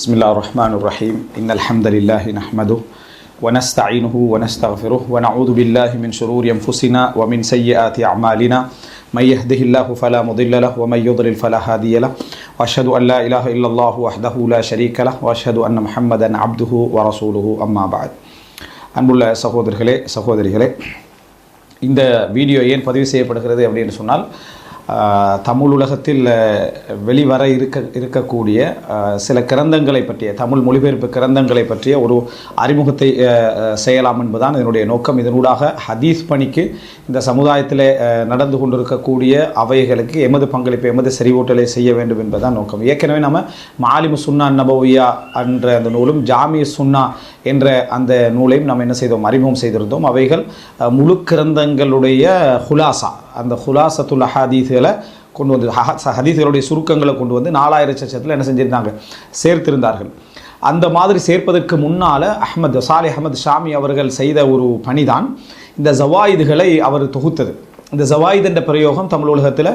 بسم الله الرحمن الرحيم إن الحمد لله نحمده ونستعينه ونستغفره ونعوذ بالله من شرور أنفسنا ومن سيئات أعمالنا من يهده الله فلا مضل له ومن يضلل فلا هادي له وأشهد أن لا إله إلا الله وحده لا شريك له وأشهد أن محمدا عبده ورسوله أما بعد அன்புள்ள சகோதரர்களே رخلي இந்த வீடியோ ஏன் பதிவு செய்யப்படுகிறது அப்படின்னு சொன்னால் தமிழ் உலகத்தில் வெளிவர இருக்க இருக்கக்கூடிய சில கிரந்தங்களை பற்றிய தமிழ் மொழிபெயர்ப்பு கிரந்தங்களை பற்றிய ஒரு அறிமுகத்தை செய்யலாம் என்பதுதான் இதனுடைய நோக்கம். இதனூடாக ஹதீஸ் பணிக்கு இந்த சமுதாயத்தில் நடந்து கொண்டிருக்கக்கூடிய அவைகளுக்கு எமது பங்களிப்பு எமது செறிவூட்டலை செய்ய வேண்டும் என்பதுதான் நோக்கம். ஏற்கனவே நம்ம மாலிமு சுன்னா நபவியா என்ற அந்த நூலும் ஜாமிய சுன்னா என்ற அந்த நூலையும் நம்ம என்ன செய்தோம்? அறிமுகம் செய்திருந்தோம். அவைகள் முழு கிரந்தங்களுடைய ஹுலாசா. அந்த ஹுலாசத்துல் ஹதீஸ்களை கொண்டு வந்து ஹ- ஹதீஸ்களுடைய சுருக்கங்களை கொண்டு வந்து நாலாயிரம் சச்சத்தில் என்ன செஞ்சிருந்தாங்க? சேர்த்திருந்தார்கள். அந்த மாதிரி சேர்ப்பதற்கு முன்னால் அஹமத் சாலி அஹமது ஷாமி அவர்கள் செய்த ஒரு பணிதான் இந்த ஜவாயிதுகளை அவர் தொகுத்தது. இந்த ஜவாயித் என்ற பிரயோகம் தமிழ் உலகத்தில்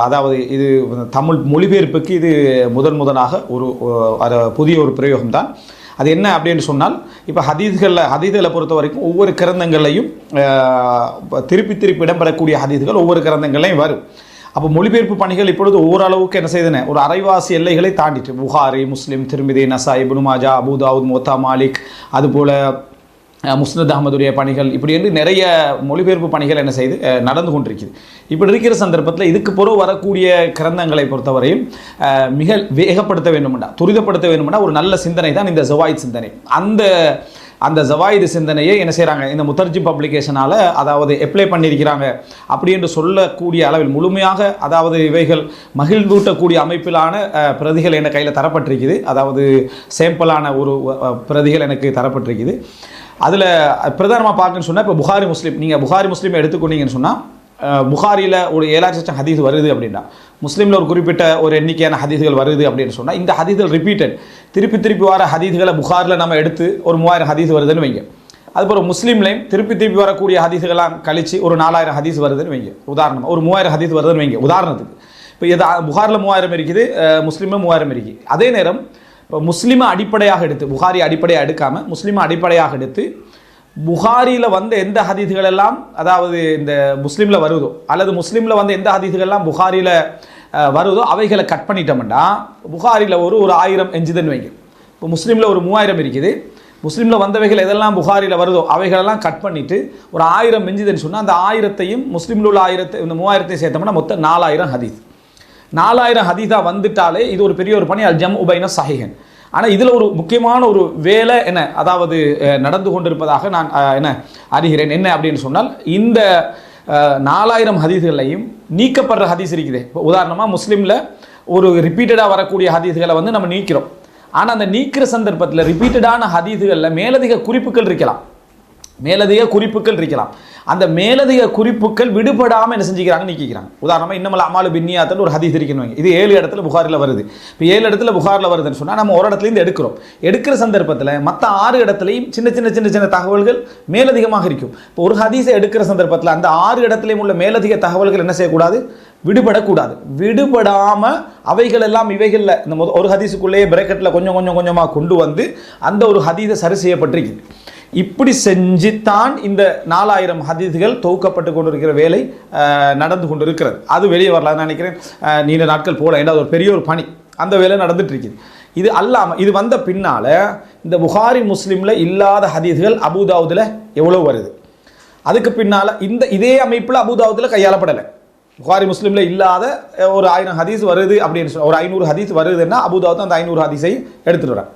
அதாவது இது தமிழ் மொழிபெயர்ப்புக்கு இது முதன் முதலாக ஒரு புதிய ஒரு பிரயோகம் தான் அது என்ன அப்படின்னு சொன்னால் இப்போ ஹதீஸ்களில் ஹதீதுகளை பொறுத்த வரைக்கும் ஒவ்வொரு கிரந்தங்களையும் திருப்பி திருப்பி இடம்பெறக்கூடிய ஹதீதுகள் ஒவ்வொரு கிரந்தங்களையும் வரும். அப்போ மொழிபெயர்ப்பு பணிகள் இப்பொழுது ஓரளவுக்கு என்ன செய்தன ஒரு அரைவாசி எல்லைகளை தாண்டிட்டு புகாரி முஸ்லீம் திருமிதி நசா இபுனுமாஜா அபுதாவுத் மோத்தா மாலிக் அதுபோல் முஸ்னத் அகமதுடைய பணிகள் இப்படி என்று நிறைய மொழிபெயர்ப்பு பணிகள் என்ன செய்து நடந்து கொண்டிருக்குது இப்படி இருக்கிற சந்தர்ப்பத்தில் இதுக்கு பிறகு வரக்கூடிய கிரந்தங்களை பொறுத்தவரையும் மிக வேகப்படுத்த வேண்டுமெண்டா துரிதப்படுத்த வேண்டுமெண்டா ஒரு நல்ல சிந்தனை தான் இந்த ஜவாயித் சிந்தனை. அந்த அந்த ஜவாயிது சிந்தனையை என்ன செய்கிறாங்க இந்த முத்தர்ஜி பப்ளிகேஷனால் அதாவது அப்ளை பண்ணியிருக்கிறாங்க அப்படி என்று சொல்லக்கூடிய அளவில் முழுமையாக அதாவது இவைகள் மகிழ்ந்தூட்டக்கூடிய அமைப்பிலான பிரதிகள் என கையில் தரப்பட்டிருக்குது. அதாவது சேம்பிளான ஒரு பிரதிகள் எனக்கு தரப்பட்டிருக்குது. அதில் பிரதானமாக பார்க்கணும்னு சொன்னால் இப்போ புகாரி முஸ்லீம் நீங்கள் புகாரி முஸ்லீம் எடுத்துக்கொண்டீங்கன்னு சொன்னால் புகாரியில் ஒரு ஏழாயிரம் லட்சம் ஹதீஸ் வருது அப்படின்னா முஸ்லீமில் ஒரு குறிப்பிட்ட ஒரு எண்ணிக்கையான ஹதீஸ்கள் வருது அப்படின்னு சொன்னால் இந்த ஹதீஸ்கள் ரிப்பீட்டட் திருப்பி திருப்பி வர ஹதீஸ்களை புகாரில் நம்ம எடுத்து ஒரு மூவாயிரம் ஹதீஸ் வருதுன்னு வைங்க. அதுபோல் முஸ்லீம்லையும் திருப்பி திருப்பி வரக்கூடிய ஹதீஸ்களாம் கழித்து ஒரு நாலாயிரம் ஹதீஸ் வருதுன்னு வைங்க. உதாரணம் ஒரு மூவாயிரம் ஹதீஸ் வருதுன்னு வைங்க உதாரணத்துக்கு. இப்போ எதா புகாரில் மூவாயிரம் இருக்குது முஸ்லீமில் மூவாயிரம் இருக்குது. அதே நேரம் இப்போ முஸ்லீமை அடிப்படையாக எடுத்து புகாரி அடிப்படையாக எடுக்காமல் முஸ்லீமை அடிப்படையாக எடுத்து புகாரியில் வந்த எந்த ஹதீதுகள் எல்லாம் அதாவது இந்த முஸ்லீமில் வருதோ அல்லது முஸ்லீமில் வந்த எந்த ஹதீதுகள் எல்லாம் புகாரியில் வருதோ அவைகளை கட் பண்ணிட்டோம்னா புகாரியில் ஒரு ஒரு ஆயிரம் எஞ்சுதுன்னு வைங்க. இப்போ முஸ்லீமில் ஒரு மூவாயிரம் இருக்குது. முஸ்லீமில் வந்தவைகள் எதெல்லாம் புகாரியில் வருதோ அவைகளெல்லாம் கட் பண்ணிவிட்டு ஒரு ஆயிரம் மிஞ்சுதுன்னு சொன்னால் அந்த ஆயிரத்தையும் முஸ்லீமில் உள்ள ஆயிரத்தை இந்த மூவாயிரத்தையும் சேர்த்தோம்னா மொத்தம் நாலாயிரம் ஹதீஸ். நாலாயிரம் ஹதீஸாக வந்துட்டாலே இது ஒரு பெரிய ஒரு பணி அல் ஜம் உபைன சஹிஹன். ஆனால் இதில் ஒரு முக்கியமான ஒரு வேலை என்ன? அதாவது நடந்து கொண்டிருப்பதாக நான் என்ன அறிகிறேன். என்ன அப்படின்னு சொன்னால் இந்த நாலாயிரம் ஹதீஸ்களையும் நீக்கப்படுற ஹதீஸ் இருக்குது. இப்போ உதாரணமாக முஸ்லீமில் ஒரு ரிப்பீட்டடாக வரக்கூடிய ஹதீஸ்களை வந்து நம்ம நீக்கிறோம். ஆனால் அந்த நீக்கிற சந்தர்ப்பத்தில் ரிப்பீட்டடான ஹதீஸ்களில் மேலதிக குறிப்புகள் இருக்கலாம். மேலதிக குறிப்புகள் இருக்கலாம். அந்த மேலதிக குறிப்புகள் விடுபடாமல் என்ன செஞ்சுக்கிறாங்க? நீக்கிக்கிறாங்க. உதாரணமாக இன்னமல்ல அமாலு பின்னியாத்தில் ஒரு ஹதீஸ் இருக்கணும் இது ஏழு இடத்துல புகாரில் வருது. இப்போ ஏழு இடத்துல புகாரில் வருதுன்னு சொன்னால் நம்ம ஒரு இடத்துலேருந்து எடுக்கிறோம். எடுக்கிற சந்தர்ப்பத்தில் மற்ற ஆறு இடத்துலையும் சின்ன சின்ன சின்ன சின்ன தகவல்கள் மேலதிகமாக இருக்கும். இப்போ ஒரு ஹதீஸை எடுக்கிற சந்தர்ப்பத்தில் அந்த ஆறு இடத்துலையும் உள்ள மேலதிக தகவல்கள் என்ன செய்யக்கூடாது? விடுபடக்கூடாது. விடுபடாமல் அவைகள் எல்லாம் இவைகளில் இந்த ஒரு ஹதீஸுக்குள்ளேயே பிரேக்கெட்டில் கொஞ்சம் கொஞ்சம் கொஞ்சமாக கொண்டு வந்து அந்த ஒரு ஹதீஸை சரி செய்யப்பட்டிருக்கு. இப்படி செஞ்சுத்தான் இந்த நாலாயிரம் ஹதீதுகள் தொகுக்கப்பட்டு கொண்டிருக்கிற வேலை நடந்து கொண்டிருக்கிறது. அது வெளியே வரல நினைக்கிறேன். நீண்ட நாட்கள் போகல. ஏன்னா அது ஒரு பெரிய ஒரு பணி. அந்த வேலை நடந்துட்டு இருக்குது. இது அல்லாமல் இது வந்த பின்னால இந்த புகாரி முஸ்லீமில் இல்லாத ஹதீதுகள் அபுதாவுதில் எவ்வளோ வருது? அதுக்கு பின்னால் இந்த இதே அமைப்பில் அபுதாவுதில் கையாளப்படலை. புகாரி முஸ்லீமில் இல்லாத ஒரு ஆயிரம் ஹதீஸ் வருது அப்படின்னு சொன்னா ஒரு ஐநூறு ஹதீஸ் வருதுன்னா அபுதாவுத் அந்த ஐநூறு ஹதீஸை எடுத்துகிட்டு வரேன்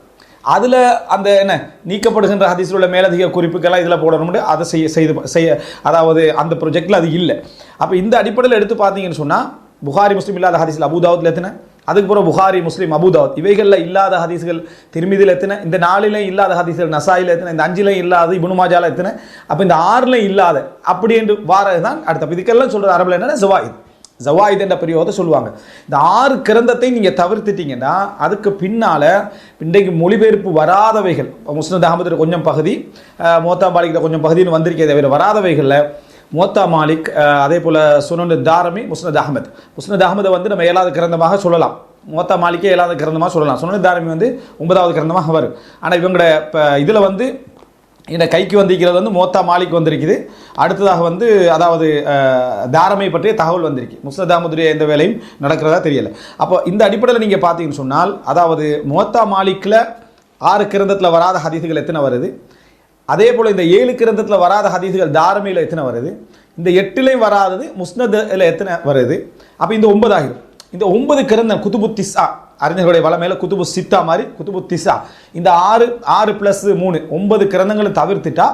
அதில் அந்த என்ன நீக்கப்படுகின்ற ஹதீஸில் உள்ள மேலதிக குறிப்புக்கெல்லாம் இதில் போடணும்னு அதை செய்ய செய்து செய்ய அதாவது அந்த ப்ரொஜெக்டில் அது இல்லை. அப்போ இந்த அடிப்படையில் எடுத்து பார்த்தீங்கன்னு சொன்னால் புகாரி முஸ்லீம் இல்லாத ஹதீஸில் அபுதாவத்தில் எத்தனை? அதுக்கு பிறகு புகாரி முஸ்லீம் அபுதாவத் இவைகளில் இல்லாத ஹதீஸ்கள் திருமிதியில் எத்தனை? இந்த நாளிலையும் இல்லாத ஹதீஸ்கள் நசாயில் எத்தனை? இந்த அஞ்சிலையும் இல்லாத இபுனுமாஜாவில் எத்தனை? அப்போ இந்த ஆறுலையும் இல்லாத அப்படி என்று வாரது தான் அடுத்த இதுக்கெல்லாம் சொல்கிற அரபில் என்னன்னா ஜவாயித். ஜவாயித் என்ற பிரியோதை சொல்லுவாங்க. இந்த ஆறு கிரந்தத்தை நீங்கள் தவிர்த்துட்டீங்கன்னா அதுக்கு பின்னால் இன்றைக்கு மொழிபெயர்ப்பு வராதவைகள் முஸ்னத் அகமது கொஞ்சம் பகுதி மோத்தா மாலிக்கிட்ட கொஞ்சம் பகுதின்னு வந்திருக்கே தவிர வராதவைகளில் மோத்தா மாலிக் அதே போல் சுனன் தாரமி முஸ்னத் அகமது. முஸ்னத் அகமதை வந்து நம்ம ஏழாவது கிரந்தமாக சொல்லலாம். மோத்தா மாலிக்கே ஏழாவது கிரந்தமாக சொல்லலாம். சுனல் தாரமி வந்து ஒன்பதாவது கிரந்தமாக வரும். ஆனால் இவங்களோட இப்போ இதில் வந்து என்னை கைக்கு வந்திருக்கிறது வந்து மோத்தா மாலிக் வந்திருக்குது. அடுத்ததாக வந்து அதாவது தாரமை பற்றிய தகவல் வந்திருக்கு. முஸ்ததாமுதுரிய எந்த வேலையும் நடக்கிறதா தெரியல. அப்போ இந்த அடிப்படையில் நீங்கள் பார்த்தீங்கன்னு சொன்னால் அதாவது மோத்தா மாலிக்கில் ஆறு கிரந்தத்தில் வராத ஹதீசுகள் எத்தனை வருது? அதே போல் இந்த ஏழு கிரந்தத்தில் வராத ஹதீசுகள் தாரமையில் எத்தனை வருது? இந்த எட்டுலேயும் வராதது முஸ்னதில் எத்தனை வருது? அப்போ இந்த ஒன்பதாகிடும் இந்த ஒன்பது கிரந்தம் குதுபு அறிஞர்களுடைய வளமையில் குத்துபு சித்தா மாதிரி குத்துபு திசா. இந்த ஆறு ஆறு ப்ளஸ் மூணு ஒன்பது கிரந்தங்களை தவிர்த்துட்டா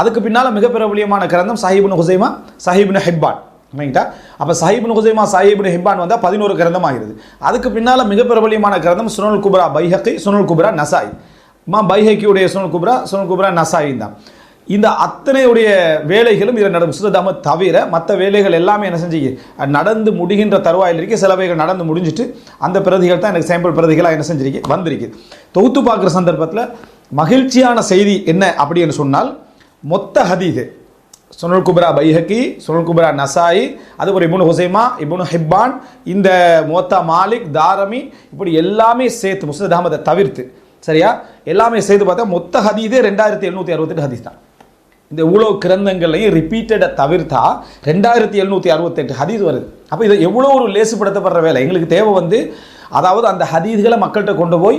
அதுக்கு பின்னால் மிக பிரபலியமான கிரந்தம் சாஹிபுன் ஹுசைமா சாஹிபுன் ஹெப்பான். ரைட்டா அப்போ சாஹிபுன் ஹுசைமா சாஹிபுன் ஹிப்பான் வந்தால் பதினோரு கிரந்தம் ஆகிறது அதுக்கு பின்னால் மிக பிரபலியமான கிரந்தம் சுனல் குப்ரா பைஹக்கி சுனல் குப்ரா நசாய். மா பைஹக்கியுடைய சுனல் குப்ரா சுனல் குப்ரா நசாயின் தான் இந்த அத்தனையுடைய வேலைகளும் இதில் நடக்கும். சுத்ததாம தவிர மற்ற வேலைகள் எல்லாமே என்ன செஞ்சு நடந்து முடிகின்ற தருவாயில் இருக்க சிலவைகள் நடந்து முடிஞ்சிட்டு அந்த பிரதிகள் தான் எனக்கு சாம்பிள் பிரதிகளாக என்ன செஞ்சிருக்கு வந்திருக்கு. தொகுத்து பார்க்குற சந்தர்ப்பத்தில் மகிழ்ச்சியான செய்தி என்ன அப்படின்னு சொன்னால் மொத்த ஹதீது சுனல் குப்ரா பைஹக்கி சுனல் குப்ரா நசாயி அது ஒரு இபுன் ஹுசைமா இபுன் ஹிப்பான் இந்த மோத்தா மாலிக் தாரமி இப்படி எல்லாமே சேர்த்து முஸ்லித் அகமதை தவிர்த்து சரியா? எல்லாமே சேர்த்து பார்த்தா மொத்த ஹதீதே ரெண்டாயிரத்தி எழுநூற்றி அறுபத்தெட்டு ஹதீஸ் தான். இந்த இவ்வளோ கிரந்தங்களையும் ரிப்பீட்டடை தவிர்த்தா ரெண்டாயிரத்தி எழுநூற்றி அறுபத்தெட்டு ஹதீஸ் வருது. அப்போ இதை எவ்வளோ ஒரு லேசுப்படுத்தப்படுற வேலை? எங்களுக்கு தேவை வந்து அதாவது அந்த ஹதீதுகளை மக்கள்கிட்ட கொண்டு போய்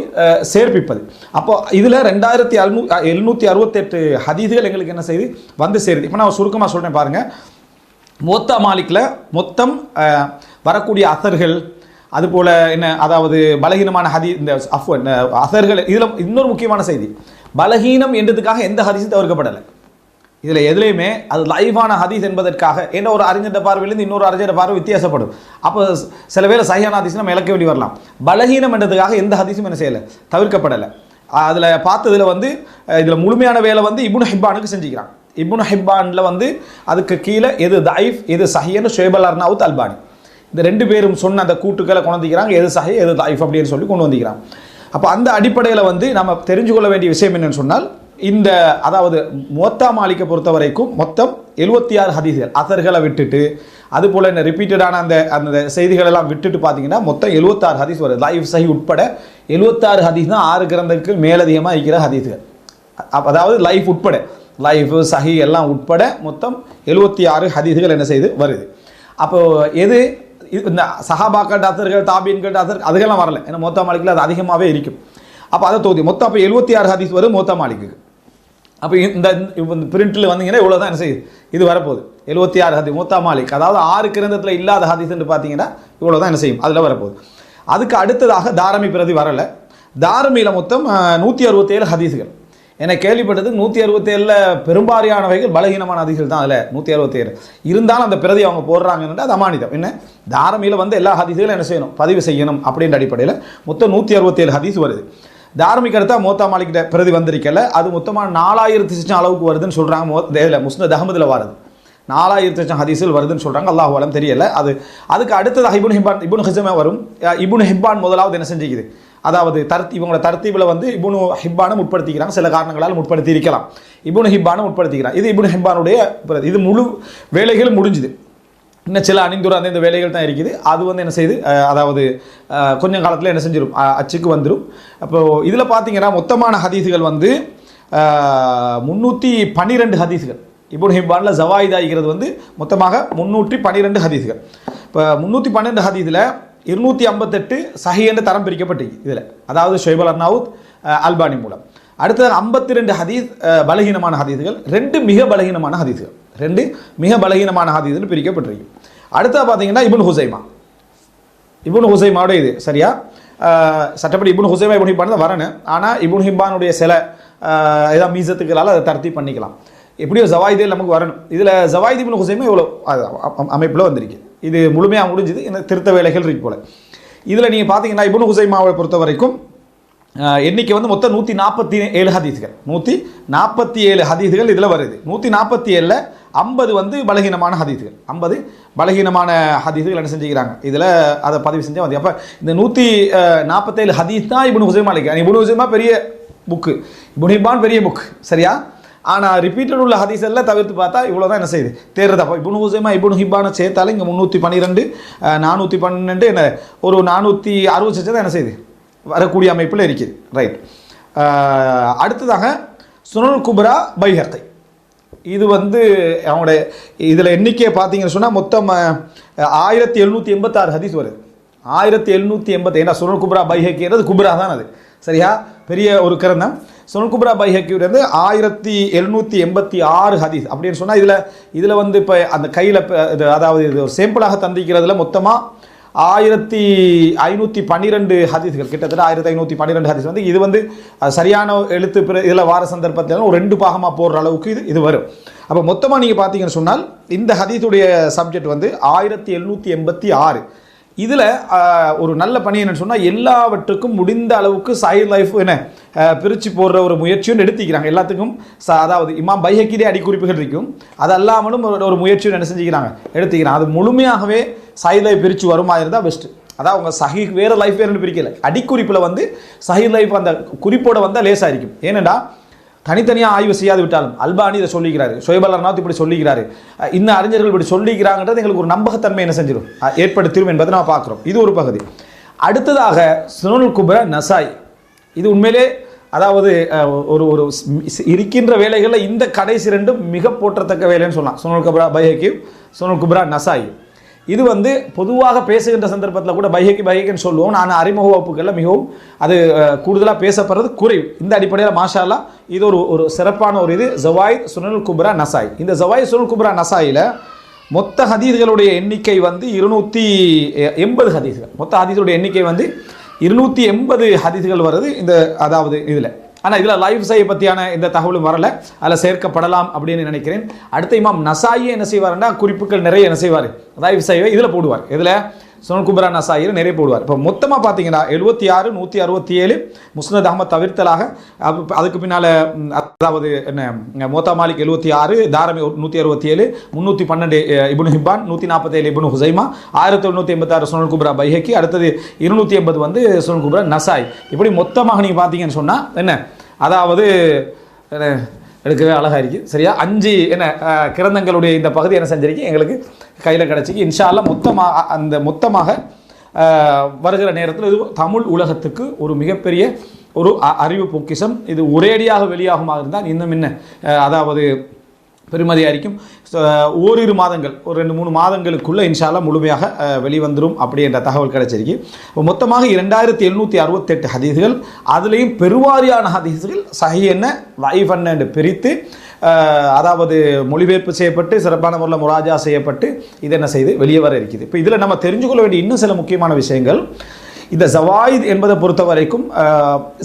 சேர்ப்பிப்பது. அப்போ இதில் ரெண்டாயிரத்தி அறுநூ எழுநூற்றி அறுபத்தெட்டு ஹதீதுகள் எங்களுக்கு என்ன செய்யுது வந்து சேருது. இப்போ நான் சுருக்கமாக சொல்கிறேன் பாருங்கள் மொத்த மாலிக்கில் மொத்தம் வரக்கூடிய அசர்கள் அதுபோல் என்ன அதாவது பலகீனமான ஹதி இந்த அஃப்வன் அசர்கள் இதில் இன்னொரு முக்கியமான செய்தி. பலகீனம் என்றதுக்காக எந்த ஹதீஸும் தவிர்க்கப்படலை. இதில் எதுலேயுமே அது லைவான ஹதீஸ் என்பதற்காக என்ன ஒரு அறிஞர் பார்வையிலேருந்து இன்னொரு அறிஞர் பார்வை வித்தியாசப்படும். அப்போ சில பேரை சஹியான ஹதீஸ் நம்ம இழக்க வேண்டி வரலாம். பலகீனம் என்றதுக்காக எந்த ஹதீஸும் என்ன செய்யலை தவிர்க்கப்படலை. அதில் பார்த்ததில் வந்து இதில் முழுமையான வேலை வந்து இபுன் ஹிப்பானுக்கு செஞ்சுக்கிறான். இபுன் ஹிப்பானில் வந்து அதுக்கு கீழே எது தைஃப் எது சஹியன்னு ஷுயபல் அர்னாவுத் அல்பானி. இந்த ரெண்டு பேரும் சொன்ன அந்த கூட்டுக்களை கொண்டு வந்துக்கிறாங்க எது சஹி எது தைஃப் அப்படின்னு சொல்லி கொண்டு வந்திக்கிறாங்க அப்போ அந்த அடிப்படையில் வந்து நம்ம தெரிஞ்சு கொள்ள வேண்டிய விஷயம் என்னன்னு சொன்னால் இந்த அதாவது மோத்தா மாலிக்கை பொறுத்த வரைக்கும் மொத்தம் எழுபத்தி ஆறு ஹதீஸ்கள். அசர்களை விட்டுட்டு அதுபோல் என்ன ரிப்பீட்டடான அந்த அந்த செய்திகள் எல்லாம் விட்டுட்டு பார்த்தீங்கன்னா மொத்தம் எழுபத்தாறு ஹதீஸ் வருது. லைஃப் சஹி உட்பட எழுபத்தாறு ஹதீஸ் தான் ஆறு கிரந்தங்களுக்கு மேலதிகமாக இருக்கிற ஹதீஸ்கள். அதாவது லைஃப் உட்பட லைஃப் சஹி எல்லாம் உட்பட மொத்தம் எழுபத்தி ஆறு ஹதீஸ்கள் என்ன செய்து வருது. அப்போது எது இது- இந்த சஹாபாக்கள் டாக்டர்கள் தாபீன்கள் டாக்டர் அதுக்கெல்லாம் வரல. ஏன்னா மொத்த மாளிகையில் அது அதிகமாகவே இருக்கும். அப்போ அதை தொகுதி மொத்தம் அப்போ எழுபத்தி ஆறு ஹதீஸ் வரும் மொத்த மாளிகைக்கு அப்போ இந்த இந்த பிரிண்டில் வந்தீங்கன்னா இவ்வளோ தான் என்ன செய்யுது? இது வரப்போகுது. எழுபத்தி ஆறு ஹதி மூத்தா மாலிக். அதாவது ஆறு கிரந்தத்தில் இல்லாத ஹதீஸ்ன்னு பார்த்தீங்கன்னா இவ்வளோ தான் என்ன செய்யும்? அதில் வரப்போகுது. அதுக்கு அடுத்ததாக தாரமி பிரதி வரலை. தாரமியில் மொத்தம் நூற்றி அறுபத்தேழு ஹதீஸுகள். என்னை கேள்விப்பட்டது நூற்றி அறுபத்தேழில் பெரும்பாலானவைகள் பலகீனமான ஹதீஸ்கள் தான் அதில் நூற்றி அறுபத்தேழு. இருந்தாலும் அந்த பிரதி அவங்க போடுறாங்கன்னு அது அமானிதம். என்ன? தாரமியில் வந்து எல்லா ஹதீஸுகளும் என்ன செய்யணும்? பதிவு செய்யணும் அப்படின்ற அடிப்படையில் மொத்தம் நூற்றி அறுபத்தேழு ஹதீஸ் வருது. தார்மிக அடுத்தா மோத்தா மாலிக்கிட்ட பிரதி வந்திருக்கல அது மொத்தமாக நாலாயிரத்தி சிச்சம் அளவுக்கு வருதுன்னு சொல்கிறாங்க மோ இதில் முஸ்னத் அகமதில் வருது. நாலாயிரத்தி லட்சம் ஹதீஸில் வருதுன்னு சொல்கிறாங்க அல்லாஹ் வலம் தெரியல. அது அதுக்கு அடுத்ததாக இபுன் ஹிப்பான் இபுன் ஹிசமே வரும். இபுன் ஹிப்பான் முதலாவது என்ன செஞ்சுக்குது? அதாவது தர்த்தி இவங்களோட தர்த்தீபில் வந்து இபுனு ஹிப்பானும் உட்படுத்திக்கிறாங்க சில காரணங்களால் உட்படுத்தி இருக்கலாம் இபுனு ஹிப்பானும் உட்படுத்திக்கிறான். இது இபுன் ஹிப்பானுடைய பிரதி. இது முழு வேலைகளும் முடிஞ்சுது. இன்னும் சில அணிந்துர அந்த இந்த வேலைகள் தான் இருக்குது. அது வந்து என்ன செய்யுது அதாவது கொஞ்சம் காலத்தில் என்ன செஞ்சிடும் அச்சுக்கு வந்துடும் அப்போது இதில் பார்த்தீங்கன்னா மொத்தமான ஹதீஸுகள் வந்து முந்நூற்றி பன்னிரெண்டு ஹதீஸுகள். இப்போ ஹிம்பானில் ஜவாயிதாகிறது வந்து மொத்தமாக முந்நூற்றி பன்னிரெண்டு ஹதீஸுகள். இப்போ முந்நூற்றி பன்னெண்டு ஹதீஸில் இருநூற்றி ஐம்பத்தெட்டு சஹி என்று தரம் பிரிக்கப்பட்டிருக்கு இதில். அதாவது ஷொய்பல் அர்னாவுத் அல்பானி மூலம். அடுத்தது ஐம்பத்தி ரெண்டு ஹதீஸ் பலகீனமான ஹதீஸுகள். ரெண்டு மிக பலகீனமான ஹதீஸுகள். ரெண்டு மிக பலகீனமான ஹதீஸ்னு பிரிக்கப்பட்டிருக்கு. அடுத்தது பார்த்தீங்கன்னா இபுன் ஹுசைமா. இபுன் ஹுசைமாவோட இது சரியா? சட்டப்படி இபுன் ஹுசைமா இபுன் ஹிப்பான் தான் வரணும். ஆனால் இபுன் ஹிப்பானுடைய சில ஏதாவது மீசத்துக்களால் அதை தர்த்தி பண்ணிக்கலாம். எப்படியோ ஜவாயிதே நமக்கு வரணும். இதில் ஜவாயித் இபுன் ஹுசைமா இவ்வளோ அமைப்பில் வந்திருக்கு. இது முழுமையாக முடிஞ்சுது. இந்த திருத்த வேலைகள் இருக்கு போல. இதில் நீங்கள் பார்த்தீங்கன்னா இபுன் ஹுசைமாவை பொறுத்த வரைக்கும் எண்ணிக்கை வந்து மொத்தம் நூற்றி நாற்பத்தி ஏழு ஹதீஸ்கள். நூற்றி நாற்பத்தி ஏழு ஹதீஸ்கள் இதில் வருது. நூற்றி நாற்பத்தி ஏழில் ஐம்பது வந்து பலகீனமான ஹதீஸுகள். ஐம்பது பலகீனமான ஹதீஸுகள் என்ன செஞ்சுக்கிறாங்க? இதில் அதை பதிவு செஞ்சால் வந்து அப்போ இந்த நூற்றி நாற்பத்தேழு ஹதீஸ் தான் இபுன் ஹுசைமா அழைக்கிறாங்க இபுன் ஹுசைமா பெரிய புக்கு இபுன் பெரிய புக் சரியா? ஆனால் ரிப்பீட்டட் உள்ள ஹதீஸ் எல்லாம் தவிர்த்து பார்த்தா இவ்வளோ தான் என்ன செய்யுது? தேர்றது. அப்போ இபுனு ஹுசைமா இபுனு ஹிப்பான சேர்த்தாலும் இங்கே முந்நூற்றி பன்னிரெண்டு நானூற்றி பன்னெண்டு என்ன ஒரு நானூற்றி அறுபது தான் என்ன செய்யுது? வரக்கூடிய அமைப்பில் இருக்குது. ரைட் அடுத்ததாக சுனல் குப்ரா பைஹக்கை. இது வந்து அவங்களுடைய இதில் எண்ணிக்கையை பார்த்தீங்கன்னு சொன்னால் மொத்தம் ஆயிரத்தி எழுநூற்றி எண்பத்தாறு ஹதீஸ் வருது. ஆயிரத்தி எழுநூற்றி எண்பத்தி ஏன்னா சுனல் குப்ரா பைஹக்கின்றது குப்ரா தான் அது. சரியா? பெரிய ஒரு கிரந்தம். சுனல் குப்ரா வந்து ஆயிரத்தி எழுநூற்றி எண்பத்தி ஆறு ஹதீஸ். அப்படின்னு சொன்னால் இதில் இதில் வந்து இப்போ அந்த கையில் இது அதாவது இது ஒரு சேம்பிளாக தந்திக்கிறதுல மொத்தமாக ஆயிரத்தி ஐநூற்றி பன்னிரெண்டு ஹதீஸ்கள். கிட்டத்தட்ட ஆயிரத்தி ஐநூற்றி பன்னிரெண்டு ஹதீஸ் வந்து இது வந்து சரியான எழுத்து பிற இதில் வார சந்தர்ப்பத்தில் ஒரு ரெண்டு பாகமாக போடுற அளவுக்கு இது இது வரும். அப்போ மொத்தமாக நீங்கள் பார்த்தீங்கன்னு சொன்னால் இந்த ஹதீஸுடைய சப்ஜெக்ட் வந்து ஆயிரத்தி எழுநூற்றி எண்பத்தி ஆறு. இதில் ஒரு நல்ல பணி என்னன்னு சொன்னால் எல்லாவற்றுக்கும் முடிந்த அளவுக்கு சைல்ட் லைஃப் என்ன பிரித்து போடுற ஒரு முயற்சியும் எடுத்துக்கிறாங்க. எல்லாத்துக்கும் ச- அதாவது இமாம் பைஹக்கிலே அடிக்குறிப்புகள் இருக்கும். அது அல்லாமலும் ஒரு ஒரு முயற்சியும் என்ன செஞ்சுக்கிறாங்க? எடுத்துக்கிறாங்க. அது முழுமையாகவே சைல்ட் லைஃப் பிரித்து வருமா இருந்தால் பெஸ்ட்டு அதான் அவங்க சஹி வேறு லைஃப் வேறுன்னு பிரிக்கலை. அடிக்குறிப்பில் வந்து சஹி லைஃப் அந்த குறிப்போட வந்தால் லேசாக இருக்கும். ஏனெண்டா தனித்தனியாக ஆய்வு செய்யாது விட்டாலும் அல்பானி இதை சொல்லிக்கிறாரு ஷோயப் இப்படி சொல்லிக்கிறாரு. இந்த அறிஞர்கள் இப்படி சொல்லிக்கிறாங்கன்றது எங்களுக்கு ஒரு நம்பகத்தன்மை என்ன செஞ்சிடும் ஏற்படுத்திடும் என்பதை நான் பார்க்குறோம். இது ஒரு பகுதி. அடுத்ததாக சுனல் குபர நசாய். இது உண்மையிலே அதாவது ஒரு ஒரு இருக்கின்ற வேலைகளில் இந்த கடைசி ரெண்டும் மிக போற்றத்தக்க வேலைன்னு சொல்லலாம். சுனல் குப்ரா பைஹக்கியும் சுனல் குப்ரா நசாய். இது வந்து பொதுவாக பேசுகின்ற சந்தர்ப்பத்தில் கூட பைஹக்கி பைஹக்கின்னு சொல்லுவோம். நான் அறிமுக வகுப்புகளில் மிகவும் அது கூடுதலாக பேசப்படுறது குறைவு. இந்த அடிப்படையில் மாஷாலா இது ஒரு ஒரு சிறப்பான ஒரு இது. ஜவாய் சுனல் குப்ரா நசாய். இந்த ஜவாய் சுனல் குப்ரா நசாயில் மொத்த ஹதீதுகளுடைய எண்ணிக்கை வந்து இருநூற்றி எண்பது ஹதீதுகள். மொத்த ஹதீதுடைய எண்ணிக்கை வந்து இருநூற்றி எண்பது ஹதீதுகள் வருது இந்த அதாவது இதில். ஆனால் இதில் லைஃப் சாயை பற்றியான இந்த தகவலும் வரல. அதில் சேர்க்கப்படலாம் அப்படின்னு நினைக்கிறேன். அடுத்த இமாம் நசாயி என்ன செய்வார்னா குறிப்புகள் நிறைய என்ன செய்வார்? லைஃப் சைவை இதில் போடுவார். இதில் சுனல் குபரா நசாயில் நிறைய போடுவார். இப்போ மொத்தமாக பார்த்தீங்கன்னா எழுபத்தி ஆறு நூற்றி அறுபத்தி ஏழு முஸ்னத் அகமத் தவிர்த்தலாக. அதுக்கு பின்னால் அதாவது என்ன மோத்தா மாலிக் எழுபத்தி ஆறு தாரமி நூற்றி அறுபத்தி ஏழு முந்நூற்றி பன்னெண்டு இபுனு ஹிப்பான் நூற்றி நாற்பத்தேழு இபுனு ஹுசைமா ஆயிரத்தி எழுநூற்றி எண்பத்தாறு சுனல் குபரா பைஹக்கி அடுத்தது இருநூற்றி எண்பது வந்து சுனல் குபரா நசாய். இப்படி மொத்தமாக நீங்கள் பார்த்தீங்கன்னு சொன்னால் என்ன அதாவது என்ன, எடுக்கவே அழகாக இருக்குது சரியா? அஞ்சு என்ன கிரந்தங்களுடைய இந்த பகுதி என்ன செஞ்சிருக்கு? எங்களுக்கு கையில் கிடச்சிக்கு இன்ஷால்ல மொத்தமாக அந்த மொத்தமாக வருகிற நேரத்தில் இது தமிழ் உலகத்துக்கு ஒரு மிகப்பெரிய ஒரு அ- அறிவு பொக்கிஷம். இது ஒரேடியாக வெளியாகுமாக இருந்தால் இன்னும் என்ன அதாவது பெருமதியாக இருக்கும் ஓரிரு மாதங்கள் ஒரு ரெண்டு மூணு மாதங்களுக்குள்ளே இன்ஷால்லா முழுமையாக வெளிவந்துடும் அப்படின்ற அப்படி என்ற தகவல் கிடைச்சிருக்கு. இப்போ மொத்தமாக இரண்டாயிரத்தி எழுநூற்றி அறுபத்தெட்டு ஹதீஸ்கள் அதுலேயும் பெருவாரியான ஹதீஸ்கள் சஹி என்ன வைஃப் என்ன என்று பிரித்து அதாவது மொழிபெயர்ப்பு செய்யப்பட்டு சிறப்பான முறையில் முராஜா செய்யப்பட்டு இது என்ன செய்து வெளியே வர இருக்குது. இப்போ இதில் நம்ம தெரிஞ்சுக்கொள்ள வேண்டிய இன்னும் சில முக்கியமான விஷயங்கள். இந்த ஜவாயித் என்பதை பொறுத்த வரைக்கும்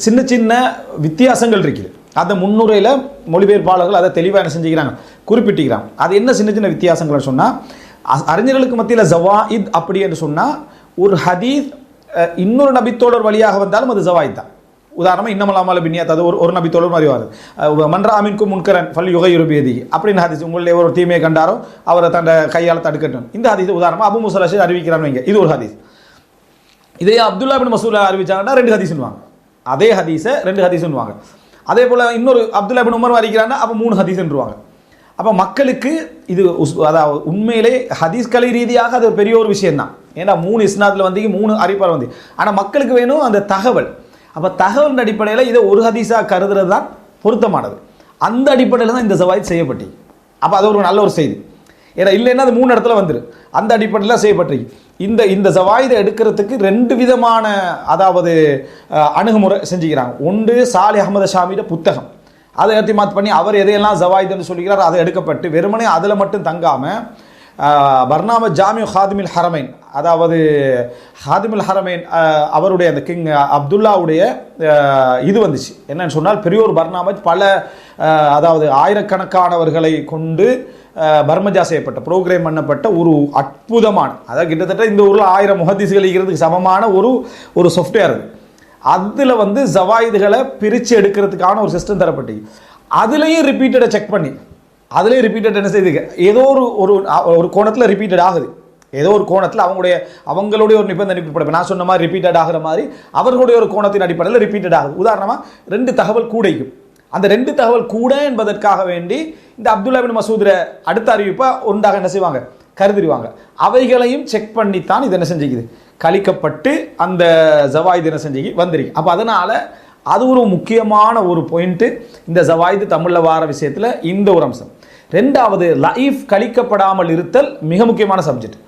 சின்ன சின்ன வித்தியாசங்கள் இருக்குது. அந்த முன்னுரையில் மொழிபெயர்ப்பாளர்கள் அதை தெளிவாக என்ன செஞ்சுக்கிறாங்க? குறிப்பிட்டிருக்கிறாங்க அது என்ன சின்ன சின்ன வித்தியாசங்கள்னு சொன்னால் அறிஞர்களுக்கு மத்தியில் ஜவாயித் அப்படி என்று சொன்னால் ஒரு ஹதீஸ் இன்னொரு நபித்தோழர் வழியாக வந்தாலும் அது ஜவாயித் தான். உதாரணமாக இன்னமலாமல் பின்னியாத் அது ஒரு ஒரு நபித்தோழர் மாதிரி வருது. மன்றா அமீன்கும் முன்கரன் ஃபல் யுக அப்படின்னு ஹதீஸ் உங்களுடைய ஒரு தீமையை கண்டாரோ அவரை தன்னை கையால் தடுக்கட்டும். இந்த ஹதீஸ் உதாரணமாக அபு முசலாஷி அறிவிக்கிறான்னு வைங்க. இது ஒரு ஹதீஸ். இதே அப்துல்லா பின் மசூலா அறிவிச்சாங்கன்னா ரெண்டு ஹதீஸ்னுவாங்க அதே ஹதீஸை ரெண்டு ஹதீஸ்னுவாங்க அதே போல் இன்னொரு அப்துல்லா பின் உமர் அறிக்கிறான்னா அப்போ மூணு ஹதீஸ்ன்றுவாங்க அப்போ மக்களுக்கு இது அதாவது உண்மையிலே ஹதீஸ் கலை ரீதியாக அது ஒரு பெரிய ஒரு விஷயம்தான். ஏன்னா மூணு இஸ்னாத்தில் வந்து மூணு அறிப்பார் வந்து. ஆனால் மக்களுக்கு வேணும் அந்த தகவல். அப்போ தகவல் அடிப்படையில் இதை ஒரு ஹதீஸாக கருதுறது தான் பொருத்தமானது. அந்த அடிப்படையில் தான் இந்த ஜவாய் செய்யப்பட்டு அப்போ அது ஒரு நல்ல ஒரு செய்தி. ஏன்னா இல்லைன்னா அது மூணு இடத்துல வந்துடும் அந்த அடிப்படையில் செய்யப்பட்டிருக்கு. இந்த இந்த ஜவாயிதை எடுக்கிறதுக்கு ரெண்டு விதமான அதாவது அணுகுமுறை செஞ்சுக்கிறாங்க. ஒன்று சாலி அகமது ஷாமியோட புத்தகம். அதை ஏற்றிமாத் பண்ணி அவர் எதையெல்லாம் ஜவாயிதுன்னு சொல்லிக்கிறார் அதை எடுக்கப்பட்டு வெறுமனே அதில் மட்டும் தங்காமல் பர்னாம ஜாமியு ஹாதிமில் ஹரமைன் அதாவது ஹாதிமுல் ஹரமைன் அவருடைய அந்த கிங் அப்துல்லாவுடைய இது வந்துச்சு. என்னன்னு சொன்னால் பெரியோர் ஒரு பர்னாமஜ் பல அதாவது ஆயிரக்கணக்கானவர்களை கொண்டு பர்மஜா செய்யப்பட்ட ப்ரோக்ராம் பண்ணப்பட்ட ஒரு அற்புதமான அதாவது கிட்டத்தட்ட இந்த ஊரில் ஆயிரம் முகதிசுகள் இருக்கிறதுக்கு சமமான ஒரு ஒரு சாஃப்ட்வேர் அது. அதில் வந்து ஜவாயிதுகளை பிரித்து எடுக்கிறதுக்கான ஒரு சிஸ்டம் தரப்பட்டு அதுலேயும் ரிப்பீட்டடை செக் பண்ணி அதுலேயும் ரிப்பீட்டட் என்ன செய்யுது ஏதோ ஒரு ஒரு ஒரு கோணத்தில் ரிப்பீட்டட் ஆகுது. ஏதோ ஒரு கோணத்தில் அவங்களுடைய அவங்களுடைய ஒரு நிபந்தனை இப்போ நான் சொன்ன மாதிரி ரிப்பீட்டட் ஆகிற மாதிரி அவர்களுடைய ஒரு கோணத்தின் அடிப்படையில் ரிப்பீட்டட் ஆகுது. உதாரணமாக ரெண்டு தகவல் கூடைக்கும். அந்த ரெண்டு தகவல் கூட என்பதற்காக வேண்டி இந்த அப்துல்லா பின் மசூதிர அடுத்த அறிவிப்பை உண்டாக என்ன செய்வாங்க? கருதிடுவாங்க. அவைகளையும் செக் பண்ணித்தான் இது என்ன செஞ்சுக்குது? கழிக்கப்பட்டு அந்த ஜவாயிது என்ன செஞ்சுக்கி? வந்துருக்கு. அப்போ அதனால் அது ஒரு முக்கியமான ஒரு பாயிண்ட்டு இந்த ஜவாயிது தமிழில் வார விஷயத்தில் இந்த ஒரு அம்சம். ரெண்டாவது லைஃப் கழிக்கப்படாமல் இருத்தல் மிக முக்கியமான சப்ஜெக்ட்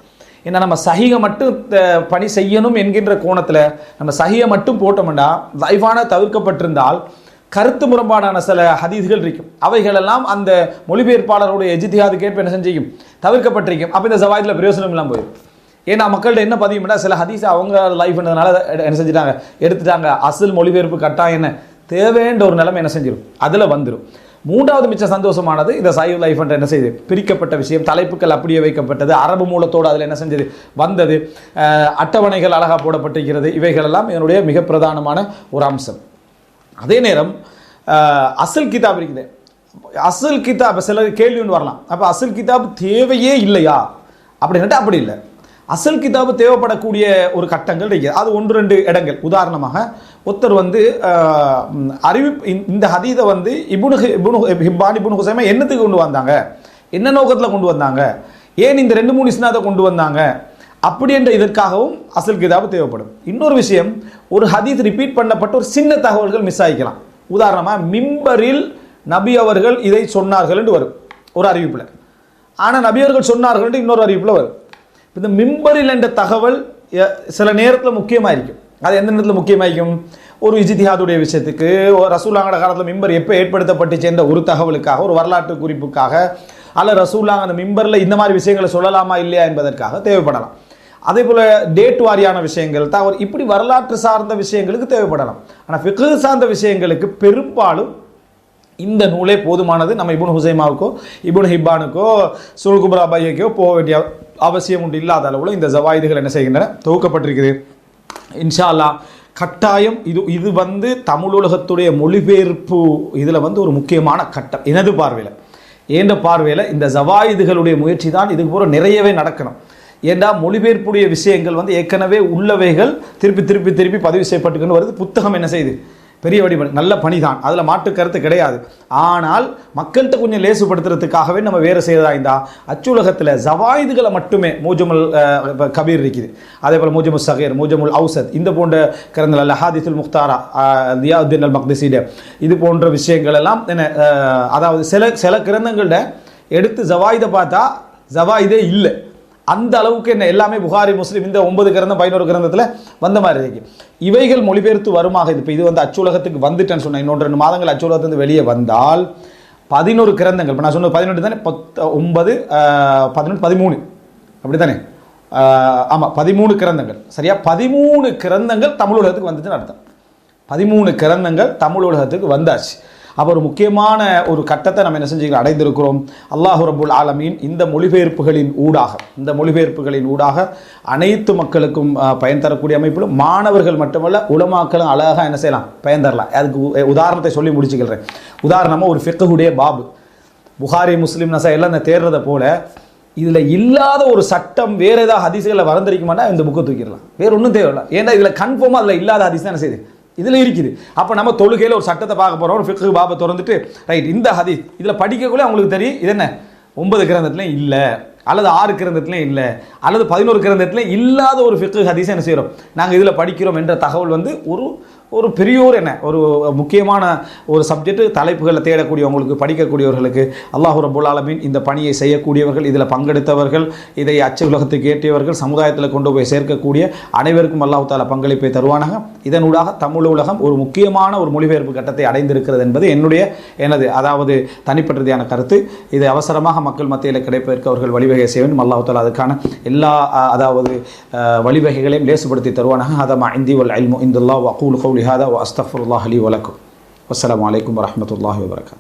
ஏன்னா நம்ம சகிகை மட்டும் த- பணி செய்யணும் என்கின்ற கோணத்தில் நம்ம சகியை மட்டும் போட்டோம்னா லைஃபான தவிர்க்கப்பட்டிருந்தால் கருத்து முரம்பாடான சில ஹதீஸ்கள் இருக்கும். அவைகளெல்லாம் அந்த மொழிபெயர்ப்பாளருடைய எஜித்தியாது கேட்பு என்ன செஞ்சிக்கும் தவிர்க்கப்பட்டிருக்கும். அப்போ இந்த சவாயத்தில் பிரயோசனம் இல்லாமல் போயிடும் ஏன்னா மக்கள்கிட்ட என்ன பதிவுனா சில ஹதீஸ் அவங்க லைஃப்ன்றதுனால என்ன செஞ்சிட்டாங்க? எடுத்துட்டாங்க. அசல் மொழிபெயர்ப்பு கட்டாயம் என்ன? தேவைன்ற ஒரு நிலைமை என்ன செஞ்சிடும் அதில் வந்துடும் மூன்றாவது மிச்ச சந்தோஷமானது இந்த சைவ் லைஃப் என்ற என்ன செய்யுது பிரிக்கப்பட்ட விஷயம் தலைப்புகள் அப்படியே வைக்கப்பட்டது அரபு மூலத்தோடு அதில் என்ன செஞ்சது? வந்தது. அட்டவணைகள் அழகாக போடப்பட்டிருக்கிறது. இவைகளெல்லாம் என்னுடைய மிக பிரதானமான ஒரு அம்சம். அதே நேரம் அசல் கிதாப் இருக்குது. அசல் கிதாப் சில கேள்வி ஒன்று வரலாம். அப்போ அசல் கிதாப் தேவையே இல்லையா? அப்படின்ட்டு அப்படி இல்லை. அசல் கிதாபு தேவைப்படக்கூடிய ஒரு கட்டங்கள் இருக்குது அது ஒன்று ரெண்டு இடங்கள். உதாரணமாக ஒருத்தர் வந்து அறிவிப்பு இந்த- ஹதீதை வந்து இபுனு இபுனு ஹிப்பான் இபுனு ஹுசைமா என்னத்துக்கு கொண்டு வந்தாங்க? என்ன நோக்கத்தில் கொண்டு வந்தாங்க? ஏன் இந்த ரெண்டு மூணு இஸ்னாதை கொண்டு வந்தாங்க? அப்படி என்ற இதற்காகவும் அசல் கிதாபு தேவைப்படும். இன்னொரு விஷயம் ஒரு ஹதீஸ் ரிப்பீட் பண்ணப்பட்ட ஒரு சின்ன தகவல்கள் மிஸ் ஆகிக்கலாம். உதாரணமாக மிம்பரில் நபி அவர்கள் இதை சொன்னார்கள் என்று வரும். ஒரு அறிவிப்பில். ஆனால் நபி அவர்கள் சொன்னார்கள் என்று இன்னொரு அறிவிப்பில் வரும். இந்த மிம்பரில் என்ற தகவல் சில நேரத்தில் முக்கியமாக இருக்கும் அது எந்த நேரத்தில் முக்கியமாக இருக்கும் ஒரு இஜித்திஹாதுடைய விஷயத்துக்கு ஒரு ரசூலாங்கட காலத்தில் மிம்பர் எப்போ ஏற்படுத்தப்பட்டுச்சு என்ற ஒரு தகவலுக்காக ஒரு வரலாற்று குறிப்புக்காக அல்ல ரசூலாங்க அந்த மிம்பரில் இந்த மாதிரி விஷயங்களை சொல்லலாமா இல்லையா என்பதற்காக தேவைப்படலாம். அதே போல் டேட் வாரியான விஷயங்கள் தான் இப்படி வரலாற்று சார்ந்த விஷயங்களுக்கு தேவைப்படலாம். ஆனால் ஃபிக்கு சார்ந்த விஷயங்களுக்கு பெரும்பாலும் இந்த நூலே போதுமானது. நம்ம இபுன் ஹுசைமாவுக்கோ இபுன் ஹிப்பானுக்கோ சுல்குபரா பையக்கோ போக வேண்டிய அவசியம் உண்டு இல்லாத அளவில் இந்த ஜவாயுதுகள் என்ன செய்கின்றன? தொகுக்கப்பட்டிருக்குது. இன்ஷா அல்லாஹ் கட்டாயம் இது இது வந்து தமிழ் உலகத்துடைய மொழிபெயர்ப்பு இதில் வந்து ஒரு முக்கியமான கட்டம். எனது பார்வையில். ஏன்ற பார்வையில் இந்த ஜவாயுதுகளுடைய முயற்சி தான் இதுக்கு போகிற நிறையவே நடக்கணும். ஏண்டா மொழிபெயர்ப்புடைய விஷயங்கள் வந்து ஏற்கனவே உள்ளவைகள் திருப்பி திருப்பி திருப்பி பதிவு செய்யப்பட்டுக்கொண்டு வருது. புத்தகம் என்ன செய்யுது? பெரிய வடிவம். நல்ல பணி தான் அதில் மாற்று கருத்து கிடையாது. ஆனால் மக்கள்கிட்ட கொஞ்சம் லேசுபடுத்துறதுக்காகவே நம்ம வேறு செய்யறதா இருந்தால் அச்சுலகத்தில் ஜவாயிதுகளை மட்டுமே மூஜமுல் கபீர் இருக்குது. அதே போல் மூஜமுல் சகீர் மூஜமுல் அவுசத் இந்த போன்ற கிரந்தங்கள் அல்ல முக்தாரா அஹ், அல் மக்திசீட இது போன்ற விஷயங்கள் எல்லாம் என்ன அதாவது சில சில கிரந்தங்கள்ட எடுத்து ஜவாயுதை பார்த்தா ஜவாயுதே இல்லை. அந்த அளவுக்கு என்ன எல்லாமே புகாரி முஸ்லீம் இந்த ஒன்பது கிரந்தம் பதினோரு கிரந்தத்தில் வந்த மாதிரி இருக்கு. இவைகள் மொழிபெயர்த்து வருமாக இது. இப்போ இது வந்து அச்சுலகத்துக்கு வந்துட்டேன்னு சொன்னேன். இன்னொன்று ரெண்டு மாதங்கள் அச்சுலகத்துலேருந்து வெளியே வந்தால் பதினோரு கிரந்தங்கள். இப்போ நான் சொன்ன பதினெட்டு தானே? பத்து ஒன்பது பதினெட்டு பதிமூணு. அப்படி தானே ஆமாம் பதிமூணு கிரந்தங்கள். சரியா? பதிமூணு கிரந்தங்கள் தமிழ் உலகத்துக்கு வந்துச்சுன்னு அர்த்தம். பதிமூணு கிரந்தங்கள் தமிழ் உலகத்துக்கு வந்தாச்சு. அப்போ ஒரு முக்கியமான ஒரு கட்டத்தை நம்ம என்ன செஞ்சு அடைந்திருக்கிறோம். அல்லாஹு ரபுல் ஆலமீன் இந்த மொழிபெயர்ப்புகளின் ஊடாக இந்த மொழிபெயர்ப்புகளின் ஊடாக அனைத்து மக்களுக்கும் பயன் தரக்கூடிய அமைப்பிலும் மாணவர்கள் மட்டுமல்ல உலமாக்களும் அழகாக என்ன செய்யலாம்? பயன் தரலாம். அதுக்கு உ- உதாரணத்தை சொல்லி முடிச்சுக்கிறேன். உதாரணமாக ஒரு ஃபிக்குடைய பாபு. புகாரி முஸ்லீம் நசா எல்லாம் இந்த தேர்றதை போல இதில் இல்லாத ஒரு சட்டம் வேறு ஏதாவது ஹதீஸ்களில் வரந்திருக்குமானா இந்த புக்கை தூக்கிடலாம். வேறு ஒன்றும் தேவையில்லை. ஏன்னா இதில் கன்ஃபார்மாக அதில் இல்லாத ஹதிஸ் தான் என்ன செய்யுது? இதில் இருக்குது. அப்போ நம்ம தொழுகையில் ஒரு சட்டத்தை பார்க்க போகிறோம் ஒரு ஃபிக்கு பாபை திறந்துட்டு ரைட் இந்த ஹதீஸ் இதில் படிக்கக்குள்ளே அவங்களுக்கு தெரியும் இது என்ன? ஒன்பது கிரந்தத்துலையும் இல்லை அல்லது ஆறு கிரந்தத்துலையும் இல்லை அல்லது பதினோரு கிரந்தத்துலையும் இல்லாத ஒரு ஃபிக்கு ஹதீஸை என்ன செய்கிறோம் நாங்கள் இதில் படிக்கிறோம் என்ற தகவல் வந்து ஒரு ஒரு பெரியோர் என்ன? ஒரு முக்கியமான ஒரு சப்ஜெக்ட் தலைப்புகளை தேடக்கூடியவங்களுக்கு படிக்கக்கூடியவர்களுக்கு அல்லாஹு ரபுல் ஆலமீன் இந்த பணியை செய்யக்கூடியவர்கள் இதில் பங்கெடுத்தவர்கள் இதை அச்சு உலகத்துக்கு ஏற்றியவர்கள் சமுதாயத்தில் கொண்டு போய் சேர்க்கக்கூடிய அனைவருக்கும் அல்லாஹு தாலா பங்களிப்பை தருவானாக. இதனூடாக தமிழ் உலகம் ஒரு முக்கியமான ஒரு மொழிபெயர்ப்பு கட்டத்தை அடைந்திருக்கிறது என்பது என்னுடைய எனது அதாவது தனிப்பட்டதையான கருத்து. இது அவசரமாக மக்கள் மத்தியில் கிடைப்பதற்கு அவர்கள் வழிவகை செய்ய வேண்டும். அல்லாஹு தாலா அதுக்கான எல்லா அதாவது வழிவகைகளையும் லேசுபடுத்தி தருவானாக. அதமா இந்தி வல் அல்மு இந்துல்லா வக்கூல் கௌலி هذا وأستغفر الله لي ولكم. والسلام عليكم ورحمة الله وبركاته.